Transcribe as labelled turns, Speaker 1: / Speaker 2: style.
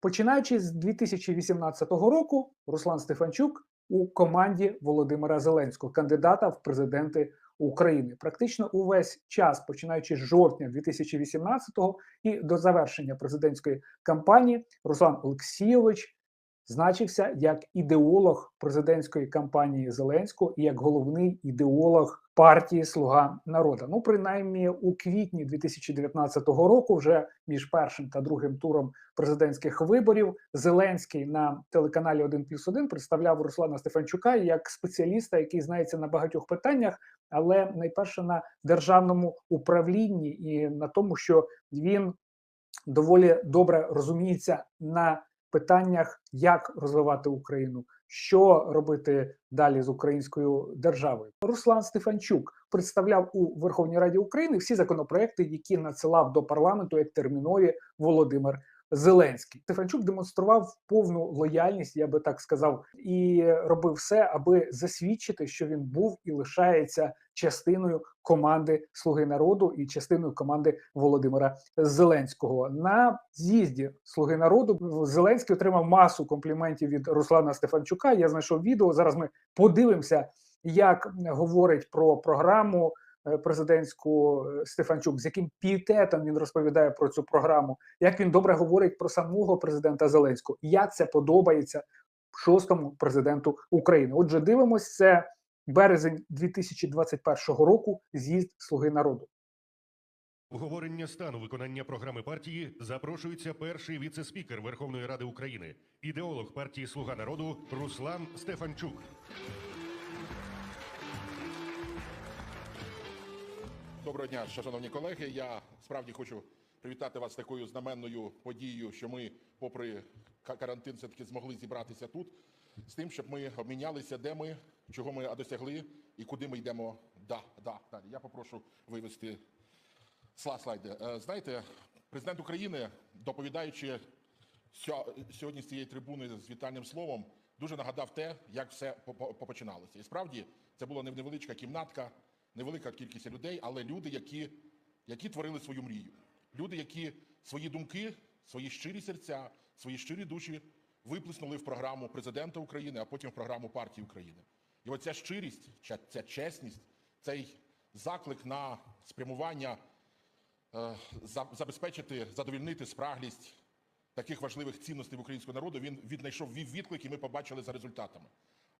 Speaker 1: Починаючи з 2018 року, Руслан Стефанчук у команді Володимира Зеленського, кандидата в президенти України. Практично увесь час, починаючи з жовтня 2018 і до завершення президентської кампанії, Руслан Олексійович значився як ідеолог президентської кампанії Зеленського і як головний ідеолог партії Слуга народу. Ну, принаймні, у квітні 2019 року, вже між першим та другим туром президентських виборів, Зеленський на телеканалі 1 плюс 1 представляв Руслана Стефанчука як спеціаліста, який знається на багатьох питаннях, але найперше на державному управлінні і на тому, що він доволі добре розуміється на питаннях, як розвивати Україну, що робити далі з українською державою. Руслан Стефанчук представляв у Верховній Раді України всі законопроекти, які надсилав до парламенту як термінові Володимир Зеленський. Стефанчук демонстрував повну лояльність, я би так сказав, і робив все, аби засвідчити, що він був і лишається частиною команди Слуги народу і частиною команди Володимира Зеленського. На з'їзді Слуги народу Зеленський отримав масу компліментів від Руслана Стефанчука. Я знайшов відео. Зараз ми подивимося, як говорить про програму е, президентську е, Стефанчук, з яким пієтетом він розповідає про цю програму, як він добре говорить про самого президента Зеленського, як це подобається шостому президенту України. Отже, дивимось це березень 2021 року. З'їзд Слуги народу.
Speaker 2: Обговорення стану виконання програми партії запрошується перший віце-спікер Верховної Ради України, ідеолог партії Слуга народу Руслан Стефанчук.
Speaker 3: Доброго дня, шановні колеги. Я справді хочу привітати вас з такою знаменною подією, що ми, попри карантин, все таки змогли зібратися тут з тим, щоб ми обмінялися, де ми, чого ми досягли і куди ми йдемо. Да, да, далі. Я попрошу вивести сла- слайди. Е, Знаєте, президент України, доповідаючи сьо- сьогодні з цієї трибуни з вітальним словом, дуже нагадав те, як все по- по- попочиналося. І справді це була не- невеличка кімнатка, невелика кількість людей, але люди, які, які творили свою мрію. Люди, які свої думки, свої щирі серця, свої щирі душі виплеснули в програму президента України, а потім в програму партії України. І оця щирість, ця, чесність, цей заклик на спрямування е, забезпечити, задовільнити спраглість таких важливих цінностей в українського народу, він віднайшов відклик, і ми побачили за результатами.